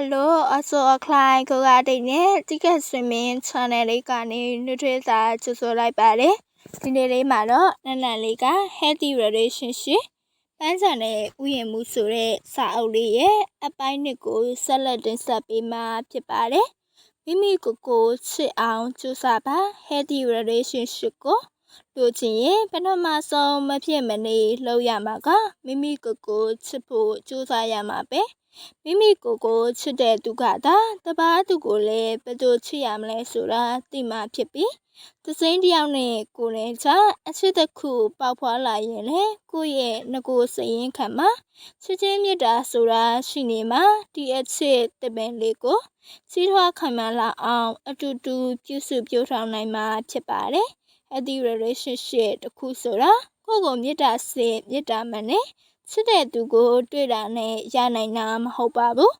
ဟယ်လိုအဆိုအခလိုင်းကိုကတိတ်နဲ့တိကက်ဆွေမင်း channel လေးကနေနှွေးထွေးစာချဆိုလိုက်ပါတယ်ဒီနေ့လေးမှာတော့နန်းနန်းလေးက healthy relationship ပန်းချန်တဲ့ဥယျာဉ်မှုဆိုတဲ့စာအုပ်လေးရဲ့အပိုင်းနှစ်ကိုဆက်လက်တင်ဆက်ပေးမှာဖြစ်ပါတယ်မိမိကိုယ်ကိုချစ်အောင်ကြိုးစားပါ healthy relationship ကို လိုချင်ရင်ပထမဆုံးမဖြစ်မနေလုပ်ရမှာကမိမိကိုယ်ကိုချစ်ဖို့ကြိုးစားရမှာပဲမိမိကိုယ်ကိုချစ်တဲ့သူကသာတပါးသူကိုလည်းဘယ်လိုချစ်ရမလဲဆိုတာသိမှဖြစ်ပြီးသစိမ်းတယောက်နဲ့ကိုယ်နဲ့ချအချစ်တစ်ခုပေါက်ဖွာလာရင်လေကိုယ့်ရဲ့ငကိုစရင်ခံမှာချစ်ချင်းမြတ်တာဆိုတာရှိနေမှာဒီအချစ်တပင်လေးကိုစီးထွားခံမလာအောင်အတူတူပြုစုပြောထောင်နိုင်မှာဖြစ်ပါတယ် healthy relationship တခုဆိုတာကိုယ့်ကိုမေတ္တာစေမေတ္တာမှန်နဲ့ချစ်တဲ့သူကို တွေ့တာနဲ့ရနိုင်တာမဟုတ်ပါဘူး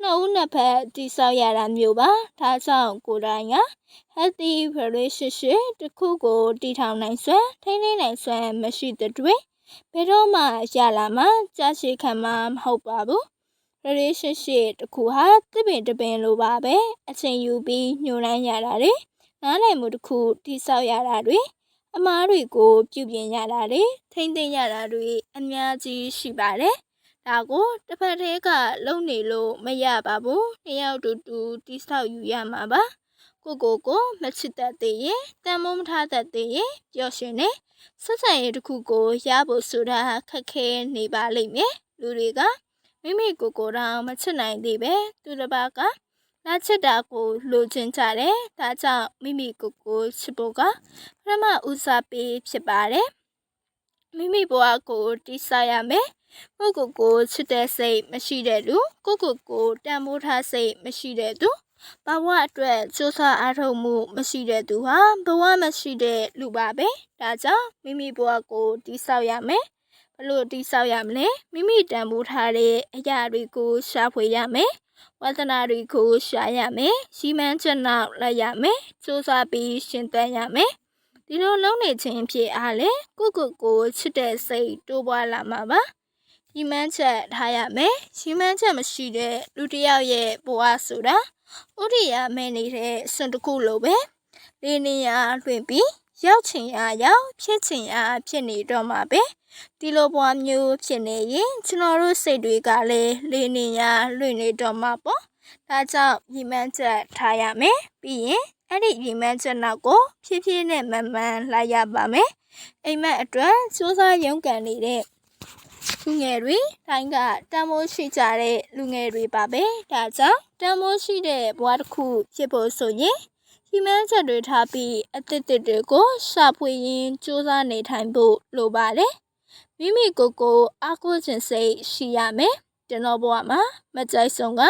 နှစ်ဦးနှစ်ဖက်တိဆောက်ရတာမျိုးပါဒါကြောင့်ကိုယ်တိုင်က healthy relationship တခုကိုတည်ထောင်နိုင်စွမ်းထိန်းသိမ်းနိုင်စွမ်းမရှိတဲ့တွေ့ဘယ်တော့မှရလာမှကြာရှည်ခံမှာမဟုတ်ပါဘူး relationship တခုဟာတပင်တပင်လိုပါပဲအချိန်ယူပြီးညှိုနှိုင်းရတာတွေ နားလည်မှုတစ်ခုတိဆောက်ရတာတွေအမားတွေကိုပြုပြင်ရတာတွေထိမ့်သိမ့်ရတာတွေအများကြီးရှိပါတယ်။ဒါကိုတစ်ဖက်တည်းကလုံနေလို့မရပါဘူး။နှစ်ယောက်တူတူတိဆောက်ယူရမှာပါ။ကိုကိုကိုမချစ်တတ်သေးရင်တန်မိုးမထားတတ်သေးရင်ပျော်ရွှင်နေဆက်ဆံရေးတစ်ခုကိုရဖို့ဆိုတာခက်ခဲနေပါလိမ့်မယ်။လူတွေကမိမိကိုယ်ကိုယ်တော့မချစ်နိုင်သေးပဲသူတစ်ပါးက လာချစ်တာကိုလိုချင်ကြတယ်။ဒါကြောင့်မိမိကိုယ်ကိုချစ်ဖို့ကပထမဦးစားပေးဖြစ်ပါတယ်။မိမိဘဝကိုတိဆောက်ရမယ်။ကိုယ့်ကိုယ်ကိုချစ်တဲ့စိတ်မရှိတဲ့လူကိုယ့်ကိုယ်ကိုတန်ဖိုးထားစိတ်မရှိတဲ့သူဘဝအတွက်စူးစမ်းအားထုတ်မှုမရှိတဲ့သူဟာဘဝမရှိတဲ့လူပါပဲ။ဒါကြောင့်မိမိဘဝကိုတိဆောက်ရမယ်။ဘလို့တိဆောက်ရမလဲမိမိတန်ဖိုးထားတဲ့အရာတွေကိုရှာဖွေရမယ် ဝသနာတွေကိုရှာရမယ်ရှိမှန်းချက်နောက်လိုက်ရမယ်စူးစမ်းပြီးရှင်သန်ရမယ်ဒီလိုလုံးနေခြင်းဖြစ်အားလေကိုကိုကိုချစ်တဲ့စိတ်တိုးပွားလာမှာပါရှိမှန်းချက်ထားရမယ်ရှိမှန်းချက်မရှိတဲ့လူတစ်ယောက်ရဲ့ဘဝဆိုတာဥဒိယမဲနေတဲ့စွန်တခုလိုပဲလေးနေရလွှင့်ပြီးရောက်ချင်ရရောက်ဖြစ်ချင်ရဖြစ်နေတော့မှာပဲ ဒီလိုဘဝမျိုးဖြစ်နေရင်ကျွန်တော်တို့စိတ်တွေကလည်းလေးနေရလွင့်နေတော့မှာပေါ့ဒါကြောင့်ညီမချက်ထားရမယ်ပြီးရင်အဲ့ဒီညီမချက်နောက်ကိုဖြည်းဖြည်းနဲ့မှန်မှန်လိုက်ရပါမယ်အိမ်မက်အတွက်စူးစမ်းရုန်းကန်နေတဲ့လူငယ်တွေတိုင်းကတန်မိုးရှိကြတဲ့လူငယ်တွေပါပဲဒါကြောင့်တန်မိုးရှိတဲ့ဘဝတစ်ခုဖြစ်ဖို့ဆိုရင်ဒီမန်းချက်တွေထားပြီးအသစ်သစ်တွေကိုရှာဖွေရင်းစူးစမ်းနေထိုင်ဖို့လိုပါတယ် မိမိကိုယ်ကိုအားကိုးခြင်းစိတ်ရှိရမယ်ကျွန်တော်ဘဝမှာမကြိုက်ဆုံးက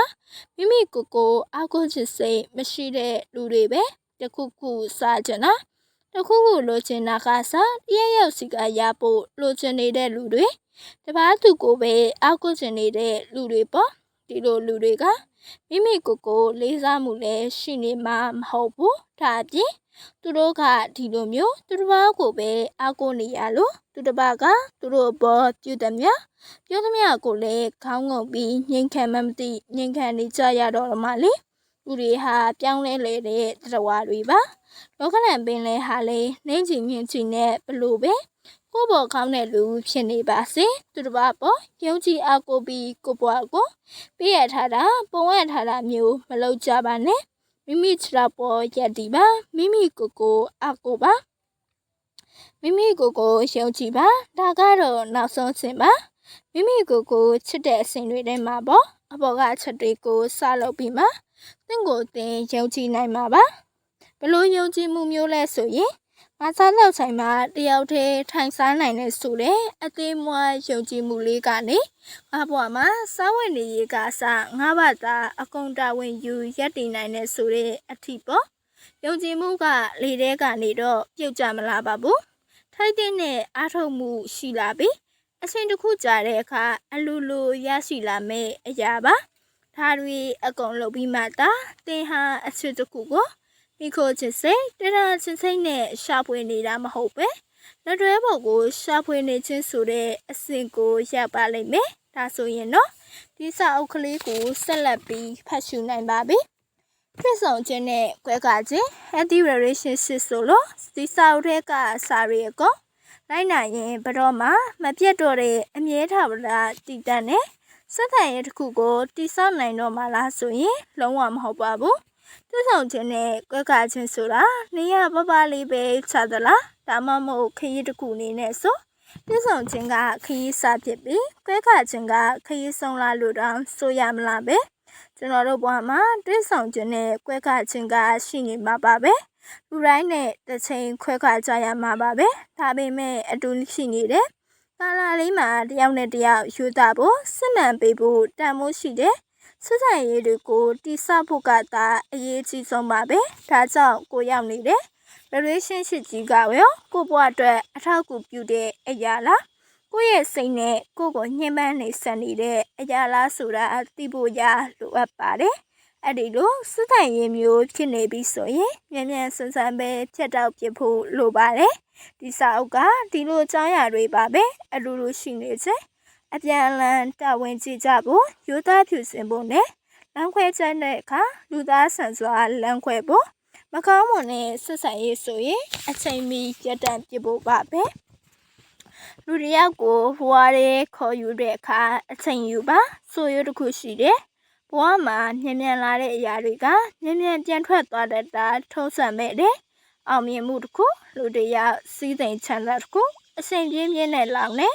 မိမိကိုယ်ကိုအားကိုးခြင်းစိတ်မရှိတဲ့လူတွေပဲတခုခုစားကြတာတခုခုလိုချင်တာကစားတရရောက်စီကရဖို့လိုချင်နေတဲ့လူတွေတပားသူကိုပဲအားကိုးချင်နေတဲ့လူတွေပေါ့ဒီလိုလူတွေကမိမိကိုယ်ကိုလေးစားမှုလည်းရှိနေမှာမဟုတ်ဘူးဒါအပြင် သူတို့ကဒီလိုမျိုးသူတစ်ပါးကိုပဲအားကိုးနေရလို့သူတစ်ပါးကသူတို့ဘောပြုသည်မြပြောသည်မြကိုလည်းခေါင်းငုံပြီးငြိမ်ခံမှမသိငြိမ်ခံနေကြရတော့မှလေသူတွေဟာပြောင်းလဲလေတဲ့တရဝတွေပါလောကလန်ပင်လဲဟာလေနှင်းချင်မြင့်ချင်နဲ့ဘလို့ပဲကိုဘောကောင်းတဲ့လူဖြစ်နေပါစေသူတစ်ပါးပေါ်ယုံကြည်အားကိုပြီးကိုဘွားကိုပြည့်ရထားတာပုံရထားတာမျိုးမလုပ်ကြပါနဲ့ မိမိချရာပေါ်ရက်ဒီပါမိမိကိုကိုအားကိုပါမိမိကိုကိုယုံကြည်ပါဒါကတော့နောက်ဆုံးဆင်ပါမိမိကိုကိုချစ်တဲ့အစဉ်တွေထဲမှာပေါ့အပေါ်ကချက်တွေကိုစလုပ်ပြီးမှသင်ကိုသင်ယုံကြည်နိုင်မှာပါဘလို့ယုံကြည်မှုမျိုးလဲဆိုရင် မဆားလောက်ဆိုင်မှာတယောက်တည်းထိုင်စားနိုင်တဲ့ဆိုတဲ့အသေးမွားယုံကြည်မှုလေးကနေငါဘွားမှာစားဝင်နေရေးကစငါဘာသာအကုန်တာဝန်ယူရက်တည်နိုင်တဲ့ဆိုတဲ့အထီပေါ့ယုံကြည်မှုကလေတဲ့ကနေတော့ပြုတ်ကြမလားပါဘူးထိုက်တဲ့အားထုတ်မှုရှိလာပြီအချိန်တစ်ခုကြာတဲ့အခါအလိုလိုရရှိလာမယ့်အရာပါဒါတွေအကုန်လုပ်ပြီးမှသာသင်ဟာအချစ်တစ်ခုကို မိခိုချစ်စိတ်တရချင်းစိတ်နဲ့ရှာဖွေနေတာမဟုတ်ပဲလက်တွဲပေါ်ကိုရှာဖွေနေခြင်းဆိုတဲ့အဆင့်ကိုရပါလိမ့်မယ်ဒါဆိုရင်တော့ဒီစာအုပ်ကလေးကိုဆက်လက်ပြီးဖတ်ရှုနိုင်ပါပြီတွေ့ဆုံခြင်းနဲ့ကွဲကခြင်း healthy relationship ဆိုလို့ဒီစာအုပ်ထဲကစာရီအကောလိုက်နိုင်ရင်ဘယ်တော့မှမပြတ်တော့တဲ့အမြဲထာဝရတည်တတ်တဲ့စက်တိုင်ရဲ့တစ်ခုကိုတိဆောက်နိုင်တော့မှလားဆိုရင်လုံးဝမဟုတ်ပါဘူး တွေ့ဆုံခြင်းနဲ့ကွဲကခြင်းဆိုတာနေရပပလေးပဲခြားသလားဒါမှမဟုတ်ခရီးတစ်ခုအနေနဲ့ဆိုတွေ့ဆုံခြင်းကခရီးစားဖြစ်ပြီးကွဲကခြင်းကခရီးဆုံးလာလို့တောင်ဆိုရမလားပဲကျွန်တော်တို့ဘဝမှာတွေ့ဆုံခြင်းနဲ့ကွဲကခြင်းကရှိနေမှာပါပဲလူတိုင်းနဲ့တစ်ချိန်ခွဲခွာကြရမှာပါပဲဒါပေမဲ့အတူရှိနေတယ်ကာလာလေးမှာတယောက်နဲ့တယောက်ယူတာဖို့စစ်မှန်ပေးဖို့တန်မိုးရှိတယ် ဆက်ဆံရေးတွေကိုတိဆောက်ဖို့ကသာအရေးကြီးဆုံးပါပဲဒါကြောင့်ကိုရောက်နေတယ် relationship ကြီးကရောကိုဘဝအတွက်အထောက်အကူပြုတဲ့အရာလားကိုယ့်ရဲ့စိတ်နဲ့ကိုယ့်ကိုညှဉ်းပန်းနေဆက်နေတဲ့အရာလားဆိုတာသိဖို့ရလိုအပ်ပါတယ်အဲ့ဒီလိုစတိုင်ရင်မျိုးဖြစ်နေပြီဆိုရင်မြန်မြန်ဆန်ဆန်ပဲဖြတ်တောက်ပြဖို့လိုပါတယ်ဒီစာအုပ်ကဒီလိုအကြောင်းအရာတွေပါပဲအလိုလိုရှိနေစေ အပြန်အလှန်တာဝန်ကြည့်ကြဖို့ရိုးသားဖြူစင်ဖို့နဲ့လမ်းခွဲချက်တဲ့အခါလူသားဆန်စွာလမ်းခွဲဖို့မကောင်းမွန်တဲ့ဆက်ဆံရေးဆိုရင်အချိန်မီပြတ်တန့်ပြဖို့ပါပဲလူတယောက်ကိုဘဝရဲခေါ်ယူတဲ့အခါအချိန်ယူပါဆိုရတစ်ခုရှိတယ်ဘဝမှာမြင်မြန်လာတဲ့အရာတွေကမြင်မြန်ပြန်ထွက်သွားတတ်တာထုံးစံမဲ့တယ်အောင်မြင်မှုတစ်ခုလူတယောက်စီးစိမ်ချမ်းသာတစ်ခု အစဉ်ပြင်းပြင်းနဲ့လောင်နေ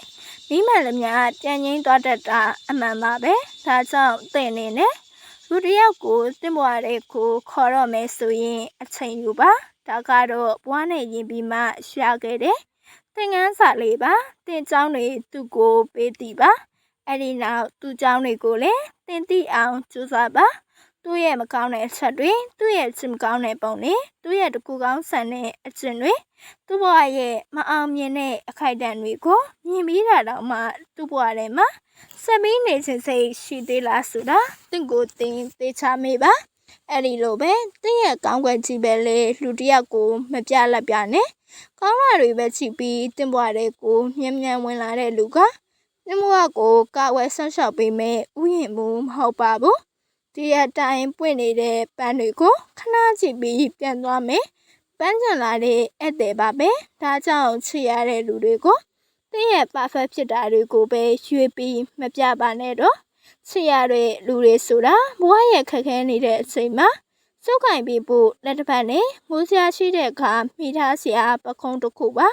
မိမှန်လည်းများတန်ငိမ့်သွားတတ်တာအမှန်ပါပဲဒါကြောင့်သင်နေနဲ့လူတယောက်ကိုတင်ပွားတဲ့ကိုခေါ်တော့မယ်ဆိုရင်အချိန်ယူပါဒါကတော့ဘွားနဲ့ရင်ပြီးမှရှာခဲ့တယ်သင်ငန်းစာလေးပါတင်เจ้าတွေသူ့ကိုပေးတည်ပါအဲ့ဒီနောက်သူ့เจ้าတွေကိုလည်းတင်သိအောင်ကြိုးစားပါ သူ့ရဲ့မကောင်းတဲ့အချက်တွေသူ့ရဲ့ချင်မကောင်းတဲ့ပုံတွေသူ့ရဲ့တကူကောင်းဆန်တဲ့အကျင့်တွေသူ့ဘဝရဲ့မအောင်မြင်တဲ့အခိုက်အတန့်တွေကိုမြင်ပြီးတာတော့မှသူ့ဘဝထဲမှာဆက်ပြီးနေခြင်းစိတ်ရှိသေးလားဆိုတာတင့်ကိုတင်သေချာမေးပါအဲ့ဒီလိုပဲတင့်ရဲ့ကောင်းကွယ်ကြည့်ပဲလေလူတစ်ယောက်ကိုမပြလက်ပြနဲ့ကောင်းတာတွေပဲကြည့်ပြီးတင့်ဘဝတွေကိုမြ мян ဝင်လာတဲ့လူကတင့်ဘဝကိုကာဝယ်ဆွန့်လျှောက်ပေးမဲ့ဥယျာဉ်မှုမဟုတ်ပါဘူး ဒီအတိုင်းပွင့်နေတဲ့ပန်းတွေကိုခဏကြည့်ပြီးပြန်သွားမယ်ပန်းချန်လာတဲ့ဧည့်သည်ပါပဲဒါကြောင့်ချစ်ရတဲ့လူတွေကိုတင်းရဲ့ perfect ဖြစ်တာတွေကိုပဲရွေးပြီးမပြပါနဲ့တော့ချစ်ရတဲ့လူတွေဆိုတာဘဝရဲ့ခက်ခဲနေတဲ့အချိန်မှာစုပ်ကင်ပြီးဖို့လက်တစ်ဖက်နဲ့ငိုစရာရှိတဲ့အခါမိထားစရာပခုံးတစ်ခုပါ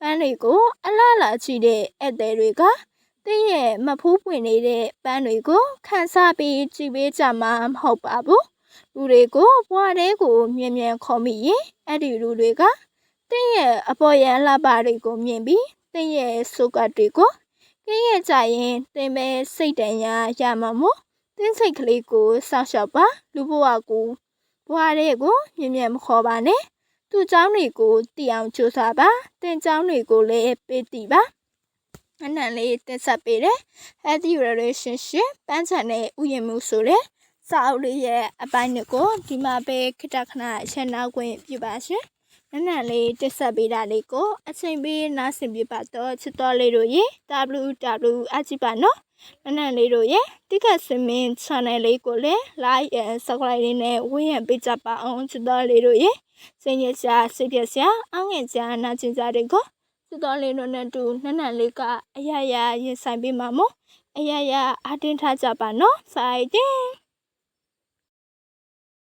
ပန်းတွေကိုအလားလာချီတဲ့ဧည့်သည်တွေက တင်းရဲ့မဖိုးပွင့်နေတဲ့ပန်းတွေကိုခန်းစားပြီးကြည်ပေးကြမှာမဟုတ်ပါဘူးလူတွေကိုဘွားတဲကိုမြင်မြန်ခေါ်မိရင်အဲ့ဒီလူတွေကတင်းရဲ့အပေါ်ရန်လှပတွေကိုမြင်ပြီးတင်းရဲ့စုကတ်တွေကိုကင်းရဲ့ကြရင်တင်းပဲစိတ်တန်ရာရမှာမို့တင်းစိတ်ကလေးကိုစောင့်ရှောက်ပါလူဘဝကိုဘွားတဲကိုမြင်မြန်မခေါ်ပါနဲ့သူ့เจ้าတွေကိုတည်အောင်ကြိုးစားပါတင်းเจ้าတွေကိုလည်းပေးတည်ပါ အနံလေးတင်ဆက်ပေးတယ် healthy relationship ပန်းချန်တဲ့ဥယျာဉ်မှုဆိုတဲ့စာအုပ်လေးရဲ့အပိုင်းကိုဒီမှာပဲခိတခဏအချက်နောက်ခွင့်ပြုပါရှင်နနန်လေးတက်ဆက်ပေးတာလေးကိုအချိန်ပေးနားဆင်ပြပါတော့ချစ်တော်လေးတို့ရေ WW အကြည့်ပါနော်နနန်လေးတို့ရေတိကစမင်း channel လေးကိုလည်း like and subscribe လေးနဲ့ဝန်းရံပေးကြပါအောင်ချစ်တော်လေးတို့ရေစိတ်ညစ်စရာစိတ်ပြက်စရာအငင်စရာနာကျင်စရာတွေကို ချစ်တော်လေးတို့နဲ့တူနနန်လေးကအရရရင်ဆိုင်ပေးမှာမို့အရရအတင်းထားကြပါနော်စိုက်တင်